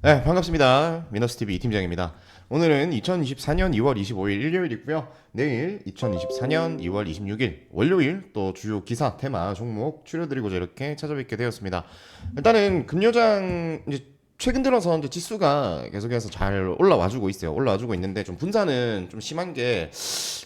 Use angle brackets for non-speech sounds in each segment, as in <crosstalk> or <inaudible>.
네, 반갑습니다. 미너스TV 이팀장입니다. 오늘은 2024년 2월 25일 일요일이고요. 내일 2024년 2월 26일 월요일 또 주요 기사 테마 종목 추려드리고자 이렇게 찾아뵙게 되었습니다. 일단은 금요장 이제 최근 들어서 이제 지수가 계속해서 잘 올라와주고 있어요. 올라와주고 있는데 좀 분산은 좀 심한 게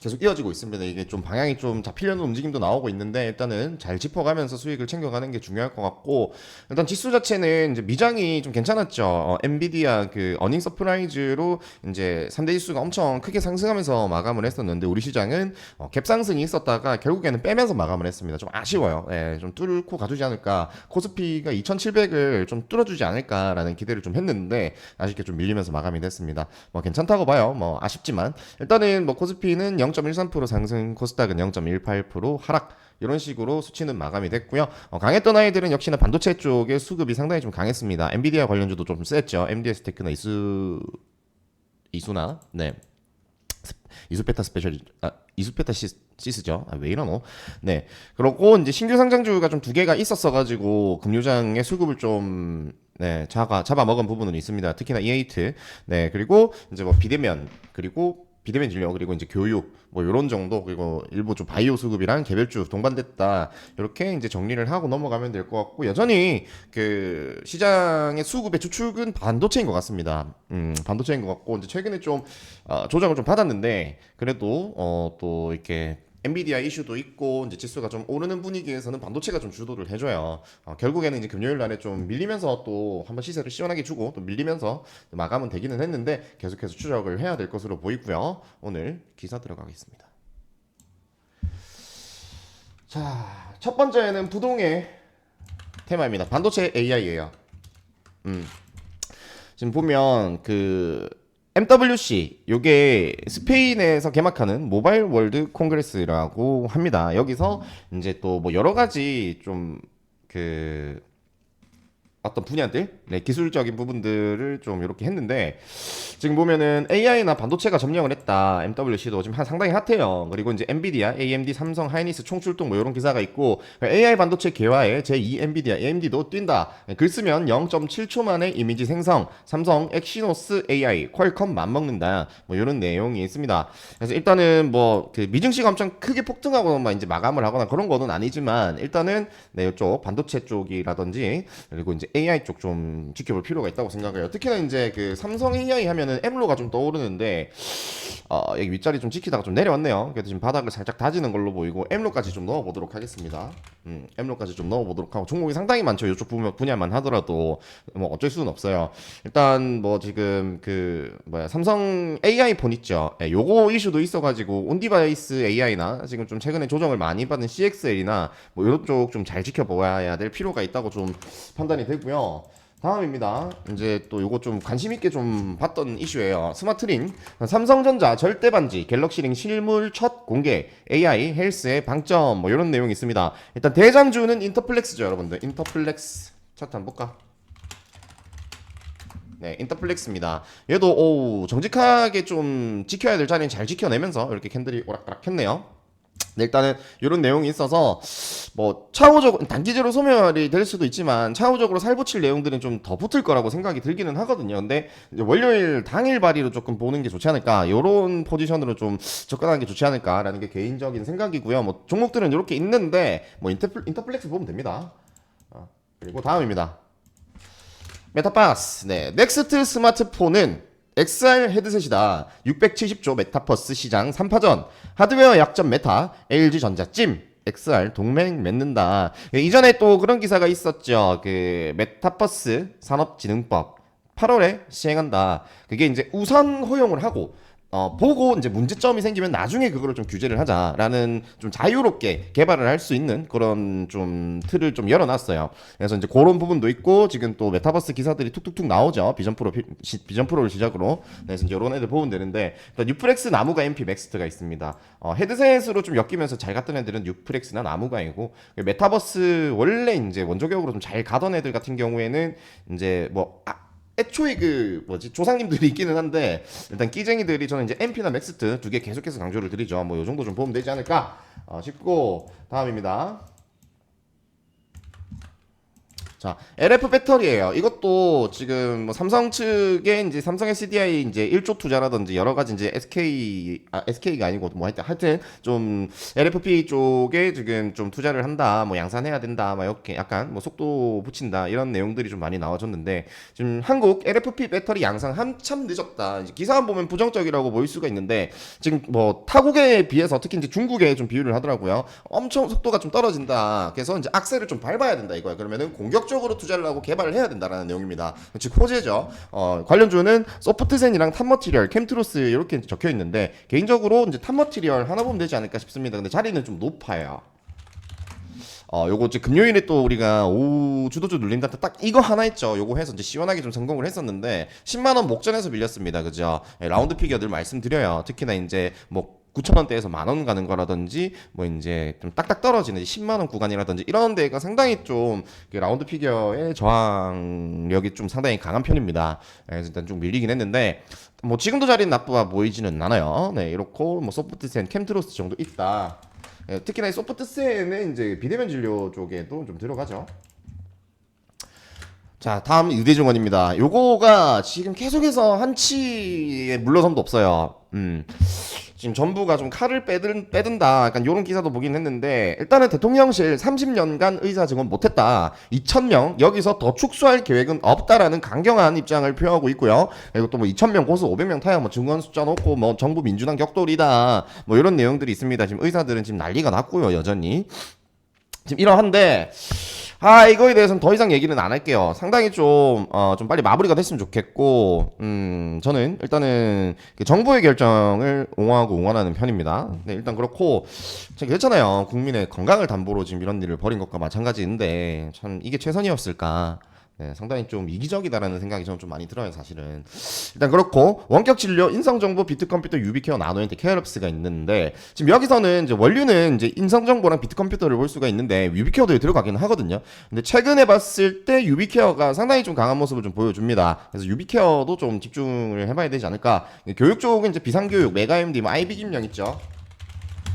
계속 이어지고 있습니다. 이게 좀 방향이 좀 잡히려는 움직임도 나오고 있는데 일단은 잘 짚어가면서 수익을 챙겨가는 게 중요할 것 같고 일단 지수 자체는 이제 미장이 좀 괜찮았죠. 어, 엔비디아 그 어닝 서프라이즈로 이제 3대 지수가 엄청 크게 상승하면서 마감을 했었는데 우리 시장은 어, 갭 상승이 있었다가 결국에는 빼면서 마감을 했습니다. 좀 아쉬워요. 예, 좀 뚫고 가주지 않을까. 코스피가 2,700을 좀 뚫어주지 않을까라는 기대를 좀 했는데 아쉽게 좀 밀리면서 마감이 됐습니다. 뭐 괜찮다고 봐요. 뭐 아쉽지만 일단은 뭐 코스피는 0.13% 상승, 코스닥은 0.18% 하락. 이런 식으로 수치는 마감이 됐고요. 어, 강했던 아이들은 역시나 반도체 쪽의 수급이 상당히 좀 강했습니다. 엔비디아 관련주도 좀 셌죠. MDS 테크나 이수 이수나 네 이수페타 스페셜 아 이수페타 시, 시스죠. 아, 왜 이러노? 네. 그렇고 이제 신규 상장주가 좀 두 개가 있었어 가지고 금융장의 수급을 좀 네, 잡아 잡아 먹은 부분은 있습니다. 특히나 E8. 네. 그리고 이제 뭐 비대면 그리고 비대면 진료 그리고 이제 교육 뭐 이런 정도 그리고 일부 좀 바이오 수급이랑 개별주 동반됐다 이렇게 이제 정리를 하고 넘어가면 될 것 같고 여전히 그 시장의 수급의 주축은 반도체인 것 같습니다. 음 반도체인 것 같고 이제 최근에 좀 어, 조정을 좀 받았는데 그래도 어 또 이렇게 엔비디아 이슈도 있고 이제 지수가 좀 오르는 분위기에서는 반도체가 좀 주도를 해줘요. 어, 결국에는 이제 금요일 날에 좀 밀리면서 또 한번 시세를 시원하게 주고 또 밀리면서 마감은 되기는 했는데 계속해서 추적을 해야 될 것으로 보이고요. 오늘 기사 들어가겠습니다. 자, 첫 번째는 부동의 테마입니다. 반도체 AI예요. 음. 지금 보면 그 MWC 요게 스페인에서 개막하는 모바일 월드 콩그레스라고 합니다. 여기서 이제 또 뭐 여러 가지 좀그 어떤 분야들, 네, 기술적인 부분들을 좀 이렇게 했는데 지금 보면은 AI나 반도체가 점령을 했다. MWC도 지금 한 상당히 핫해요. 그리고 이제 엔비디아, AMD, 삼성, 하이니스 총출동 뭐 이런 기사가 있고 AI 반도체 개화에 제2 엔비디아, AMD도 뛴다. 네, 글 쓰면 0.7초 만에 이미지 생성, 삼성 엑시노스 AI, 퀄컴 맞먹는다. 뭐 이런 내용이 있습니다. 그래서 일단은 뭐 그 미증시가 엄청 크게 폭등하거나 이제 마감을 하거나 그런 거는 아니지만 일단은 네, 이쪽 반도체 쪽이라든지 그리고 이제 AI 쪽 좀 지켜볼 필요가 있다고 생각해요. 특히나 이제 그 삼성 AI 하면은 M로가 좀 떠오르는데 어, 여기 윗자리 좀 지키다가 좀 내려왔네요. 그래서 지금 바닥을 살짝 다지는 걸로 보이고 M로까지 좀 넣어보도록 하겠습니다. 음, M로까지 좀 넣어보도록 하고 종목이 상당히 많죠. 이쪽 분야, 분야만 하더라도 뭐 어쩔 수는 없어요. 일단 뭐 지금 그 뭐야 삼성 AI 폰 있죠. 예, 요거 이슈도 있어가지고 온디바이스 AI나 지금 좀 최근에 조정을 많이 받은 CXL이나 뭐 이런 쪽 좀 잘 지켜봐야 될 필요가 있다고 좀 판단이 되고 요. 다음입니다. 이제 또 요거 좀 관심 있게 좀 봤던 이슈예요. 스마트링 삼성전자 절대 반지 갤럭시링 실물 첫 공개 AI 헬스의 방점 뭐 이런 내용이 있습니다. 일단 대장주는 인터플렉스죠, 여러분들. 인터플렉스 차트 한번 볼까? 네, 인터플렉스입니다. 얘도 오, 정직하게 좀 지켜야 될 자리는 잘 지켜내면서 이렇게 캔들이 오락가락 폈네요. 네, 일단은 이런 내용이 있어서 뭐 차후적으로 단기적으로 소멸이 될 수도 있지만 차후적으로 살붙일 내용들은 좀 더 붙을 거라고 생각이 들기는 하거든요. 근데 월요일 당일 발의로 조금 보는 게 좋지 않을까. 이런 포지션으로 좀 접근하는 게 좋지 않을까라는 게 개인적인 생각이고요. 뭐 종목들은 이렇게 있는데 뭐 인터플, 인터플렉스 보면 됩니다. 어, 그리고 다음입니다. 메타버스. 네. 넥스트 스마트폰은 XR 헤드셋이다. 670조 메타버스 시장 3파전. 하드웨어 약점 메타. LG전자 찜. XR 동맹 맺는다. 예, 이전에 또 그런 기사가 있었죠. 그 메타버스 산업진흥법 8월에 시행한다. 그게 이제 우선 허용을 하고 어, 보고 이제 문제점이 생기면 나중에 그거를 좀 규제를 하자라는 좀 자유롭게 개발을 할 수 있는 그런 좀 틀을 좀 열어놨어요. 그래서 이제 그런 부분도 있고 지금 또 메타버스 기사들이 툭툭툭 나오죠. 비전 프로 피- 시- 비전 프로를 시작으로. 그래서 이제 이런 애들 보면 되는데 일단 유프렉스 나무가 MP 맥스트가 있습니다. 어, 헤드셋으로 좀 엮이면서 잘 갔던 애들은 유프렉스나 나무가이고 메타버스 원래 이제 원조격으로 좀 잘 가던 애들 같은 경우에는 이제 뭐 아, 애초에 그 뭐지 조상님들이 있기는 한데 일단 끼쟁이들이 저는 이제 MP나 맥스트 두 개 계속해서 강조를 드리죠. 뭐 요 정도 좀 보면 되지 않을까 어, 싶고 다음입니다. 자, LF 배터리예요. 이것도 지금 뭐 삼성 측에 이제 삼성 SDI 이제 1조 투자라든지 여러 가지 이제 SK 아 SK가 아니고 뭐 하여튼 하여튼 좀 LFP 쪽에 지금 좀 투자를 한다. 뭐 양산해야 된다. 막 이렇게 약간 뭐 속도 붙인다. 이런 내용들이 좀 많이 나와줬는데 지금 한국 LFP 배터리 양산 한참 늦었다. 기사만 보면 부정적이라고 보일 수가 있는데 지금 뭐 타국에 비해서 특히 이제 중국에 좀 비유를 하더라고요. 엄청 속도가 좀 떨어진다. 그래서 이제 악셀을 좀 밟아야 된다 이거야. 그러면은 공격 적으로 투자를 하고 개발을 해야 된다라는 내용입니다. 즉 호재죠. 어, 관련주는 소프트젠이랑 탑머티리얼, 캠트로스 이렇게 적혀 있는데 개인적으로 이제 탑머티리얼 하나 보면 되지 않을까 싶습니다. 근데 자리는 좀 높아요. 어, 요거 이제 금요일에 또 우리가 오 주도주 눌린다 딱 이거 하나 있죠. 요거 해서 이제 시원하게 좀 성공을 했었는데 10만 원 목전에서 밀렸습니다. 그죠? 예, 라운드 피겨 늘 말씀드려요. 특히나 이제 뭐 9천 원대에서 만 원 가는 거라든지 뭐 이제 좀 딱딱 떨어지는 10만 원 구간이라든지 이런 데가 상당히 좀그 라운드 피겨의 저항력이 좀 상당히 강한 편입니다. 예, 그래서 일단 좀 밀리긴 했는데 뭐 지금도 자리는 나쁘아 보이지는 않아요. 네, 이렇고 뭐 소프트 센, 캠트로스 정도 있다. 예, 특히나 이 소프트센은 이제 비대면 진료 쪽에도 좀 들어가죠. 자, 다음 유대중원입니다. 요거가 지금 계속해서 한치의 물러섬도 없어요. 음. 지금 정부가 좀 칼을 빼든, 빼든다. 약간 요런 기사도 보긴 했는데, 일단은 대통령실 30년간 의사 증원 못했다. 2,000명, 여기서 더 축소할 계획은 없다라는 강경한 입장을 표하고 있고요. 그리고 또뭐 2,000명 고수 500명 타야 뭐 증원 숫자 놓고 뭐 정부 민주당 격돌이다. 뭐 이런 내용들이 있습니다. 지금 의사들은 지금 난리가 났고요, 여전히. 지금 이러한데, 아, 이거에 대해서는 더 이상 얘기는 안 할게요. 상당히 좀, 어, 좀 빨리 마무리가 됐으면 좋겠고, 음, 저는 일단은 그 정부의 결정을 옹호하고 응원하는 편입니다. 네, 일단 그렇고, 제가 그랬잖아요. 국민의 건강을 담보로 지금 이런 일을 벌인 것과 마찬가지인데, 참 이게 최선이었을까. 네, 상당히 좀 이기적이다라는 생각이 저는 좀 많이 들어요, 사실은. 일단 그렇고 원격 진료, 인성 정보, 비트 컴퓨터, 유비케어, 나노엔테, 케어럽스가 있는데 지금 여기서는 이제 원료는 이제 인성 정보랑 비트 컴퓨터를 볼 수가 있는데 유비케어도 들어가기는 하거든요. 근데 최근에 봤을 때 유비케어가 상당히 좀 강한 모습을 좀 보여줍니다. 그래서 유비케어도 좀 집중을 해봐야 되지 않을까. 교육 쪽은 이제 비상교육, 메가MD, 뭐 IB 김령 있죠.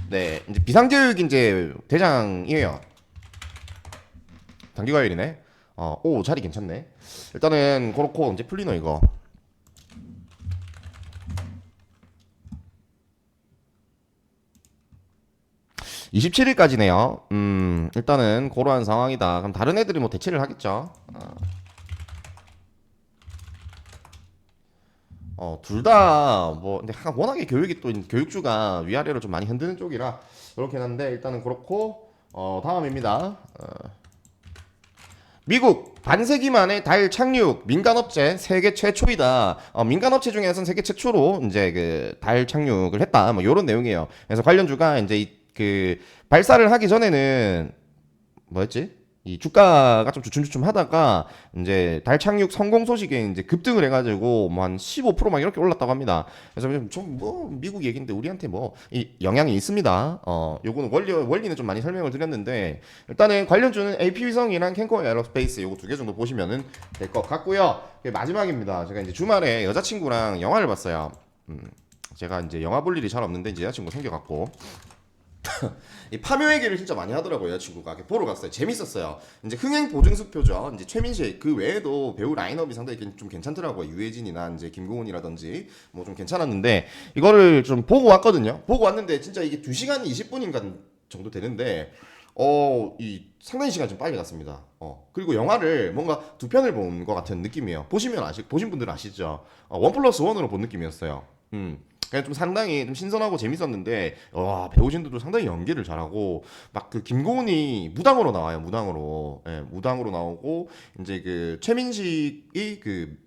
네, 이제 비상교육이 이제 대장이에요. 단기과열이네. 어, 오 자리 괜찮네. 일단은 그렇고 이제 풀리노 이거. 27일까지네요. 음, 일단은 그러한 상황이다. 그럼 다른 애들이 뭐 대체를 하겠죠. 어, 둘 다 뭐 근데 하- 워낙에 교육이 또 교육주가 위아래로 좀 많이 흔드는 쪽이라 그렇긴 한데 일단은 그렇고 어, 다음입니다. 어, 미국 반세기 만에 달 착륙 민간업체 세계 최초이다. 어, 민간업체 중에서는 세계 최초로 이제 그 달 착륙을 했다. 뭐 이런 내용이에요. 그래서 관련주가 이제 이, 그 발사를 하기 전에는 뭐였지? 이 주가가 좀 주춤주춤하다가 이제 달 착륙 성공 소식에 이제 급등을 해가지고 뭐 한 15%막 이렇게 올랐다고 합니다. 그래서 좀뭐 미국 얘기인데 우리한테 뭐 이 영향이 있습니다. 어, 요거는 원리 원리는 좀 많이 설명을 드렸는데 일단은 관련주는 AP 위성이랑 캔코 에어로스페이스 요거 두 개 정도 보시면은 될 것 같고요. 마지막입니다. 제가 이제 주말에 여자친구랑 영화를 봤어요. 음, 제가 이제 영화 볼 일이 잘 없는데 이제 여자친구 생겨갖고 <laughs> 이 파묘 얘기를 진짜 많이 하더라고요 여자친구가 보러 갔어요 재밌었어요 이제 흥행 보증수표죠 이제 최민식 그 외에도 배우 라인업이 상당히 괜- 좀 괜찮더라고요 유해진이나 이제 김고은이라든지 뭐 좀 괜찮았는데 이거를 좀 보고 왔거든요 보고 왔는데 진짜 이게 2시간 20분인가 정도 되는데 어, 이 상당히 시간 좀 빨리 갔습니다. 어, 그리고 영화를 뭔가 두 편을 본 것 같은 느낌이에요. 보시면 아시, 보신 분들은 아시죠? 어, 원 플러스 원으로 본 느낌이었어요. 음. 그냥 좀 상당히 좀 신선하고 재밌었는데 와 배우진들도 상당히 연기를 잘하고 막 그 김고은이 무당으로 나와요 무당으로 예, 무당으로 나오고 이제 그 최민식이 그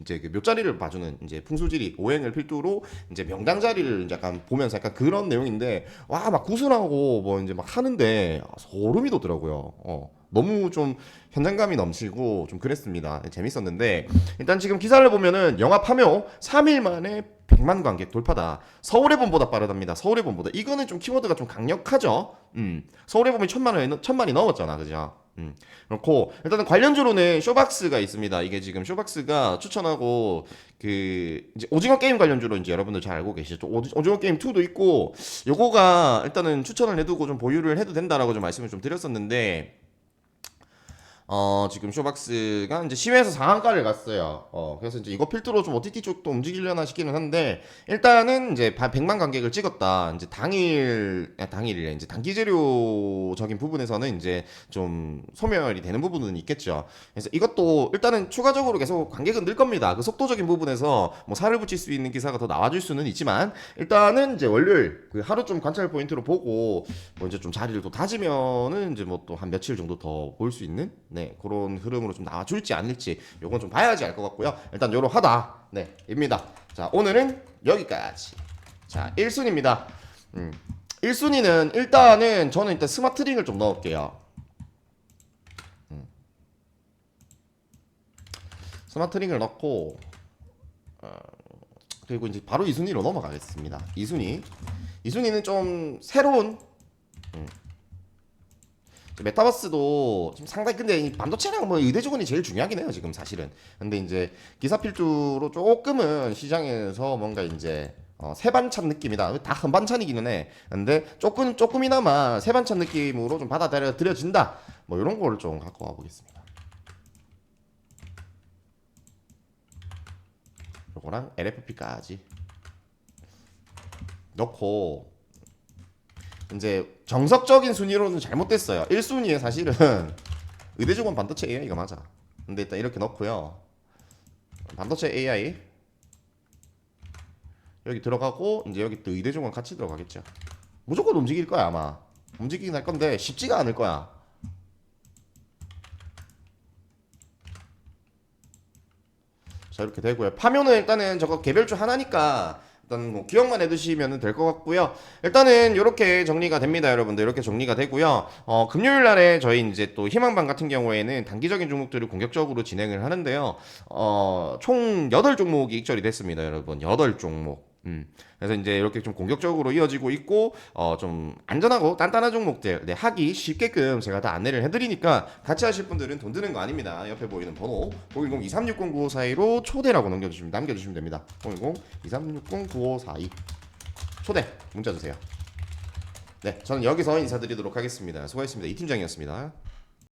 이제 그 묘자리를 봐주는 이제 풍수지리 오행을 필두로 이제 명당 자리를 약간 보면서 약간 그런 내용인데 와 막 구슬하고 뭐 이제 막 하는데 소름이 돋더라고요. 어 너무 좀 현장감이 넘치고 좀 그랬습니다. 재밌었는데 일단 지금 기사를 보면은 영화 파묘 3일 만에 100만 관객 돌파다. 서울의 봄보다 빠르답니다. 서울의 봄보다 이거는 좀 키워드가 좀 강력하죠. 음 서울의 봄이 천만 원 천만이 넘었잖아, 그죠? 음 그렇고 일단은 관련주로는 쇼박스가 있습니다. 이게 지금 쇼박스가 추천하고 그 이제 오징어 게임 관련주로 이제 여러분들 잘 알고 계시죠. 오징어 게임 2도 있고 요거가 일단은 추천을 해두고 좀 보유를 해도 된다라고 좀 말씀을 좀 드렸었는데 어, 지금 쇼박스가 이제 시외에서 상한가를 갔어요. 어, 그래서 이제 이거 필두로 좀 OTT 쪽도 움직이려나 싶기는 한데, 일단은 이제 100만 관객을 찍었다. 이제 당일, 아, 당일이래. 이제 단기 재료적인 부분에서는 이제 좀 소멸이 되는 부분은 있겠죠. 그래서 이것도 일단은 추가적으로 계속 관객은 늘 겁니다. 그 속도적인 부분에서 뭐 살을 붙일 수 있는 기사가 더 나와줄 수는 있지만, 일단은 이제 월요일 그 하루 좀 관찰 포인트로 보고, 뭐 이제 좀 자리를 또 다지면은 이제 뭐 또 한 며칠 정도 더 볼 수 있는 네 그런 흐름으로 좀 나와줄지 않을지 요건 좀 봐야지 알 것 같고요. 일단 요로 하다. 네 입니다. 자 오늘은 여기까지. 자 1순위입니다. 음 1순위는 일단은 저는 일단 스마트링을 좀 넣을게요. 음. 스마트링을 넣고 어, 그리고 이제 바로 2순위로 넘어가겠습니다. 2순위. 2순위는 좀 새로운 메타버스도 지금 상당히 근데 이 반도체랑 뭐 의대주군이 제일 중요하긴 해요 지금 사실은. 근데 이제 기사 필두로 조금은 시장에서 뭔가 이제 어, 세반찬 느낌이다. 다 한반찬이기는 해. 근데 조금 조금이나마 세반찬 느낌으로 좀 받아들여 드려진다. 뭐 이런 걸 좀 갖고 와 보겠습니다. 요거랑 LFP까지. 넣고 이제 정석적인 순위로는 잘못됐어요. 1순위에 사실은 <laughs> 의대주건 반도체 AI가 맞아. 근데 일단 이렇게 넣고요. 반도체 AI 여기 들어가고 이제 여기 또 의대주건 같이 들어가겠죠. 무조건 움직일 거야 아마. 움직이긴 할 건데 쉽지가 않을 거야. 자 이렇게 되고요. 파묘는 일단은 저거 개별주 하나니까 일단 뭐 기억만 해두시면 될 것 같고요. 일단은 이렇게 정리가 됩니다, 여러분들. 이렇게 정리가 되고요. 어, 금요일 날에 저희 이제 또 희망반 같은 경우에는 단기적인 종목들을 공격적으로 진행을 하는데요. 어, 총 8종목이 익절이 됐습니다, 여러분. 8종목. 음. 그래서 이제 이렇게 좀 공격적으로 이어지고 있고 어 좀 안전하고 단단한 종목들 네, 하기 쉽게끔 제가 다 안내를 해드리니까 같이 하실 분들은 돈 드는 거 아닙니다. 옆에 보이는 번호 010-2360-9542로 초대라고 남겨주시면 남겨주시면 됩니다. 010-2360-9542 초대 문자 주세요. 네, 저는 여기서 인사드리도록 하겠습니다. 수고하셨습니다. 이 팀장이었습니다.